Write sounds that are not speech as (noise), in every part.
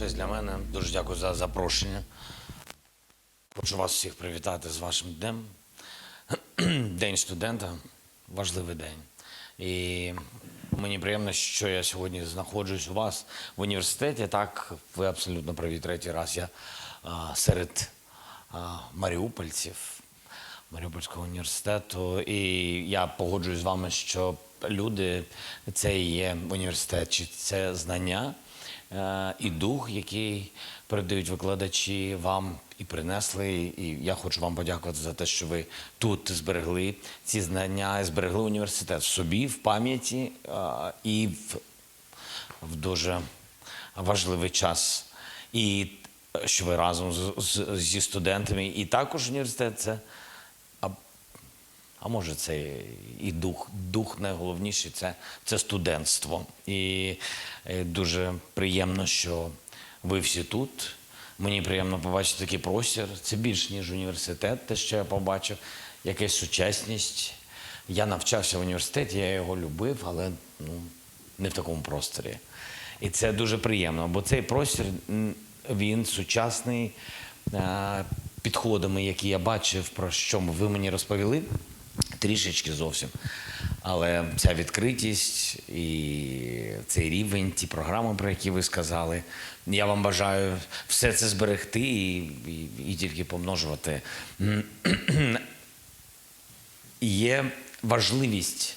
Честь для мене. Дуже дякую за запрошення. Хочу вас всіх привітати з вашим днем. (clears throat) День студента важливий день. І мені приємно, що я сьогодні знаходжусь у вас в університеті. Так, ви абсолютно праві. Третій раз я а, серед а, маріупольців Маріупольського університету. І я погоджуюсь з вами, що люди це і є університет, чи це знання і дух, який передають викладачі вам і принесли. І я хочу вам подякувати за те, що ви тут зберегли ці знання, і зберегли університет в собі, в пам'яті е, і в, в дуже важливий час. І е, що ви разом з, з, зі студентами, і також університет це. А, може, це і дух. Дух найголовніший це, це студентство. І е, дуже приємно, що ви всі тут. Мені приємно побачити такий простір. Це більш ніж університет, те, що я побачив, якась сучасність. Я навчався в університеті, я його любив, але ну, не в такому просторі. І це дуже приємно, бо цей простір він сучасний підходами, які я бачив, про що ви мені розповіли, трішечки зовсім. Але ця відкритість і цей рівень, ті програми, про які ви сказали, я вам бажаю все це зберегти і, і, і тільки помножувати. Є важливість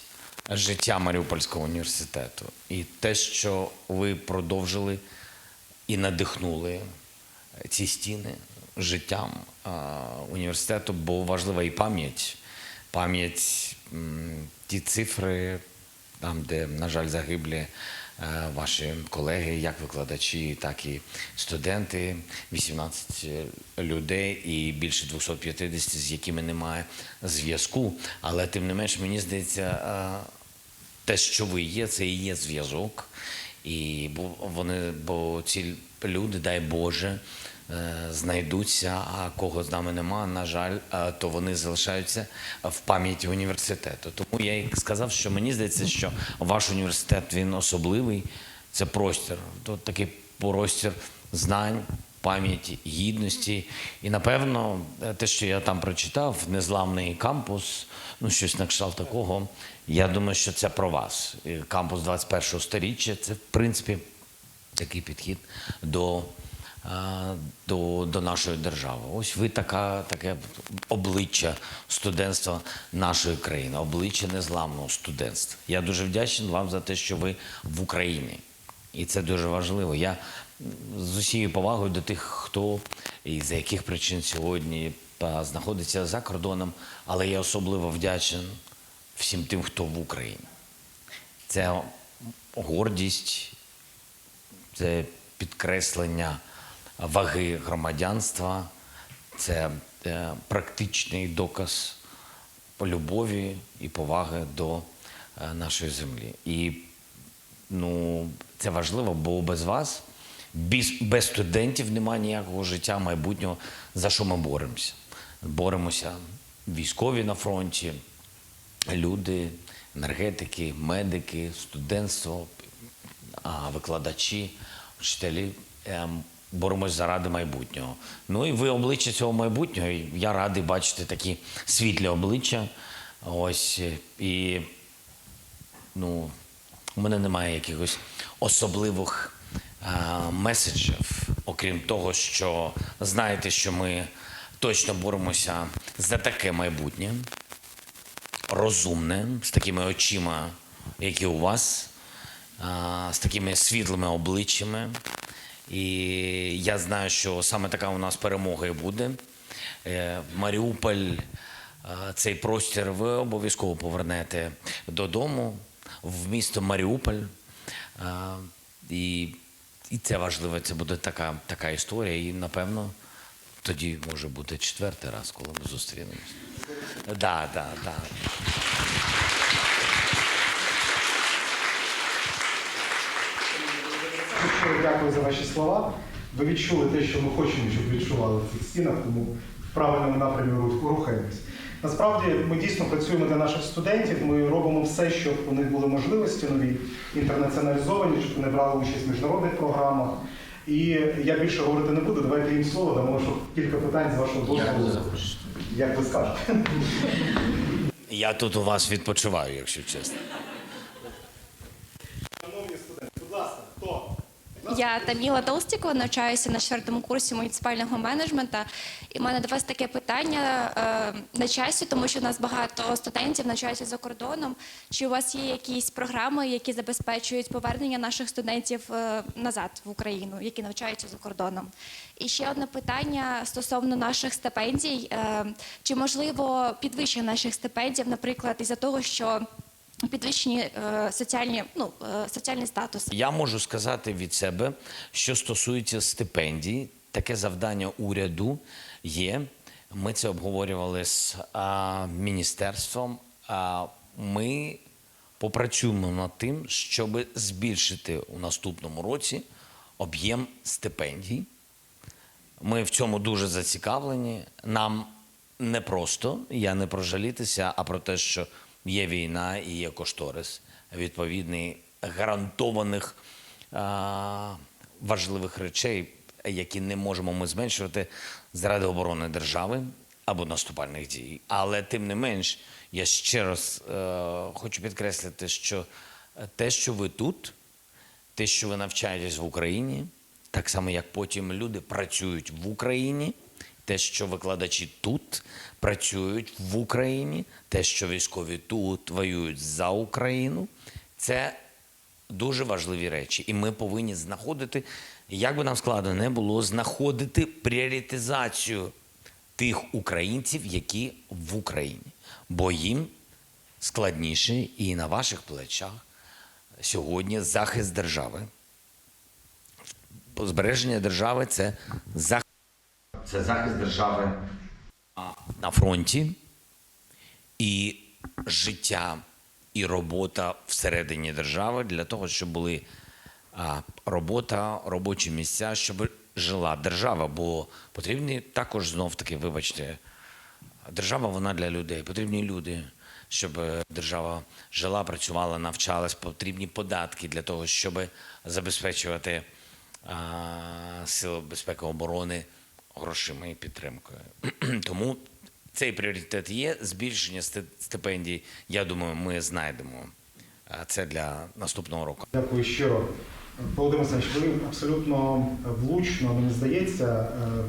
життя Маріупольського університету і те, що ви продовжили і надихнули ці стіни життям університету, бо важлива і пам'ять. Пам'ять, ті цифри, там, де, на жаль, загиблі е, ваші колеги, як викладачі, так і студенти, 18 людей і більше 250, з якими немає зв'язку. Але тим не менш, мені здається, е, те, що ви є, це і є зв'язок. І вони, бо ці люди, дай Боже, е, знайдуться, а кого з нами нема, на жаль, е, то вони залишаються в пам'яті університету. Тому я і сказав, що мені здається, що ваш університет він особливий. Це простір, то такий простір знань, пам'яті, гідності. І напевно, е, те, що я там прочитав, незламний кампус, ну щось на кшталт такого. Я думаю, що це про вас. Кампус 21-го сторіччя це в принципі такий підхід до, до, до нашої держави. Ось ви така, таке обличчя студентства нашої країни, обличчя незламного студентства. Я дуже вдячний вам за те, що ви в Україні. І це дуже важливо. Я з усією повагою до тих, хто і за яких причин сьогодні знаходиться за кордоном, але я особливо вдячен всім тим, хто в Україні. Це гордість, це підкреслення ваги громадянства, це е, практичний доказ любові і поваги до е, нашої землі. І ну, це важливо, бо без вас, без, без студентів немає ніякого життя майбутнього, за що ми боремося. Боремося військові на фронті, люди, енергетики, медики, студентство, викладачі, вчителі. Ем, Боремось заради майбутнього. Ну і ви обличчя цього майбутнього. і Я радий бачити такі світлі обличчя. Ось е, і ну, у мене немає якихось особливих а, меседжів, окрім того, що знаєте, що ми точно боремося за таке майбутнє, розумне, з такими очима, які у вас, а, з такими світлими обличчями. І я знаю, що саме така у нас перемога і буде. Е, Маріуполь, цей простір ви обов'язково повернете додому, в місто Маріуполь. І, і це важливо, це буде така, така історія. І напевно тоді може бути четвертий раз, коли ми зустрінемось. Да, да, да. Щиро дякую за ваші слова. Ви відчули те, що ми хочемо, щоб відчували в цих стінах, тому в правильному напрямі рухаємось. Насправді ми дійсно працюємо для наших студентів. Ми робимо все, щоб у них були можливості нові інтернаціоналізовані, щоб вони брали участь в міжнародних програмах. І я більше говорити не буду. Давайте їм слово, дамо щоб кілька питань з вашого дозволу. Як ви скажете. Я тут у вас відпочиваю, якщо чесно. Шановні студенти, будь ласка? Я Таміла Толстікова, навчаюся на четвертому курсі муніципального менеджменту. І в мене до вас таке питання е, на часі, тому що у нас багато студентів навчаються за кордоном. Чи у вас є якісь програми, які забезпечують повернення наших студентів е, назад в Україну, які навчаються за кордоном? І ще одне питання стосовно наших стипендій. Е, Чи можливо підвищення наших стипендій, наприклад, із-за того, що підвищені е, соціальні, ну, е, соціальний статус? Я можу сказати від себе, що стосується стипендій, таке завдання уряду є. Ми це обговорювали з а, міністерством. А, ми попрацюємо над тим, щоб збільшити у наступному році об'єм стипендій. Ми в цьому дуже зацікавлені. Нам не просто, я не про жалітися, а про те, що є війна і є кошторис відповідний гарантованих а, важливих речей, які не можемо ми зменшувати заради оборони держави або наступальних дій. Але тим не менш, я ще раз е, хочу підкреслити, що те, що ви тут, те, що ви навчаєтесь в Україні, так само як потім люди працюють в Україні, те, що викладачі тут працюють в Україні, те, що військові тут воюють за Україну, це дуже важливі речі. І ми повинні знаходити, як би нам складно не було, знаходити пріоритизацію тих українців, які в Україні. Бо їм складніше і на ваших плечах сьогодні захист держави. Збереження держави це захист, це захист держави на фронті і життя і робота всередині держави для того, щоб були робота, робочі місця, щоб жила держава. Бо потрібні також знов таки, вибачте, Держава вона для людей. Потрібні люди, щоб е, держава жила, працювала, навчалась. Потрібні податки для того, щоб забезпечувати а, сили безпеки оборони грошима і підтримкою. (clears throat) Тому цей пріоритет є. Збільшення стипендій, я думаю, ми знайдемо. Це для наступного року. Дякую щиро. Володимир Олександрович, ви абсолютно влучно, мені здається, е,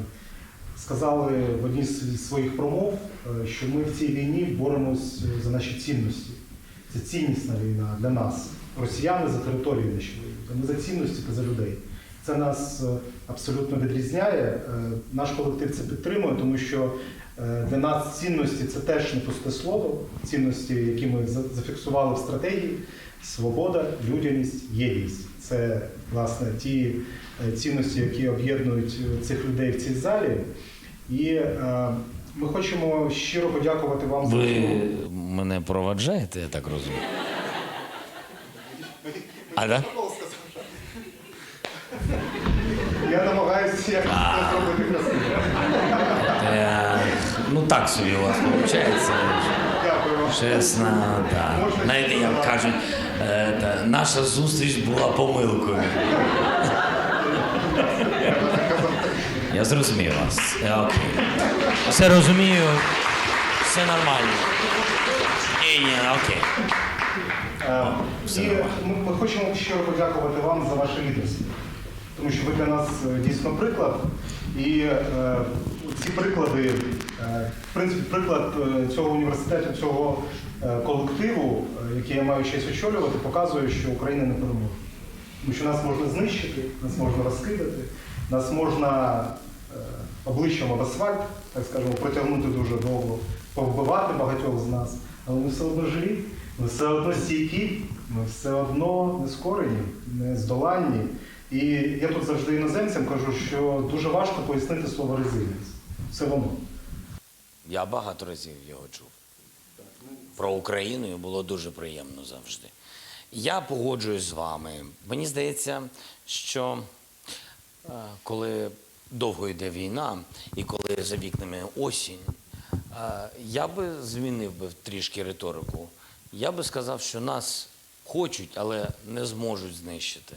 сказали в одній з своїх промов, е, що ми в цій війні боремось за наші цінності. Це ціннісна війна для нас. Росіяни за територію воюють, ми за цінності та за людей. Це нас е, абсолютно відрізняє. Е, Наш колектив це підтримує, тому що е, для нас цінності це теж не пусте слово. Цінності, які ми зафіксували в стратегії: свобода, людяність, єдність. Це власне ті цінності, які об'єднують цих людей в цій залі. І ми хочемо щиро подякувати вам за Ви мене проваджаєте, я так розумію. А, да? Я намагаюся це зробити красиво. Е, ну так собі у вас виходить. Дякую вам. Чесно, так. Можна Знаєте, ще як кажуть, е, та, наша зустріч була помилкою. Я зрозумів вас. Е, Окей. Все розумію, все нормально. Ні, ні, окей. Е, все І нормально. ми, ми хочемо щиро подякувати вам за ваше лідерство, тому що ви для нас е, дійсно приклад. І е, ці приклади, е, в принципі, приклад е, цього університету, цього е, колективу, який я маю честь очолювати, показує, що Україна не переможе. Тому що нас можна знищити, нас можна розкидати, нас можна е, обличчям об асфальт, так скажемо, протягнути дуже довго, повбивати багатьох з нас, але ми все одно живі, ми все одно стійкі, ми все одно не скорені, не здоланні. І я тут завжди іноземцям кажу, що дуже важко пояснити слово резильність. Це воно. Я багато разів його чув. Про Україну було дуже приємно завжди. Я погоджуюсь з вами. Мені здається, що е, коли довго йде війна і коли за вікнами осінь, е, я би змінив би трішки риторику. Я би сказав, що нас хочуть, але не зможуть знищити.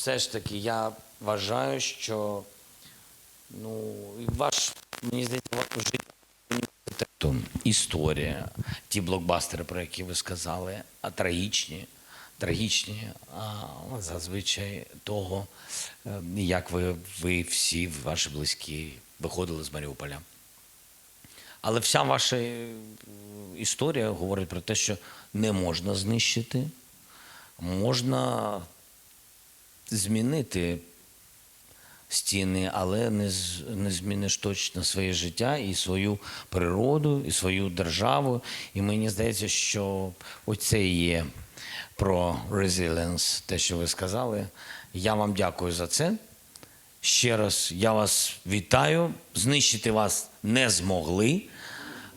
Все ж таки, я вважаю, що ну, ваш, мені здається, ваш життя університету, історія, ті блокбастери, про які ви сказали, а трагічні, трагічні, а зазвичай того, е, як ви, ви всі, ваші близькі, виходили з Маріуполя. Але вся ваша е, історія говорить про те, що не можна знищити, можна змінити стіни, але не, не зміниш точно своє життя і свою природу, і свою державу. І мені здається, що оце і є про resilience, те, що ви сказали. Я вам дякую за це. Ще раз я вас вітаю. Знищити вас не змогли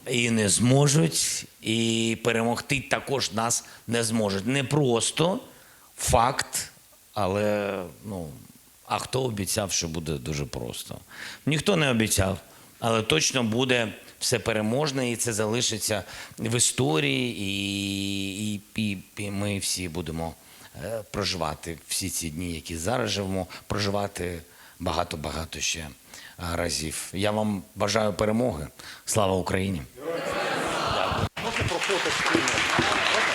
і не зможуть, і перемогти також нас не зможуть. Не просто факт, але ну, а хто обіцяв, що буде дуже просто? Ніхто не обіцяв, але точно буде все переможне, і це залишиться в історії, і, і, і, ми всі будемо е, проживати всі ці дні, які зараз живемо, проживати багато-багато ще е, разів. Я вам бажаю перемоги. Слава Україні! Можна про фото спільно? Можна?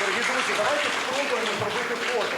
Дорогі друзі, давайте спробуємо зробити фото.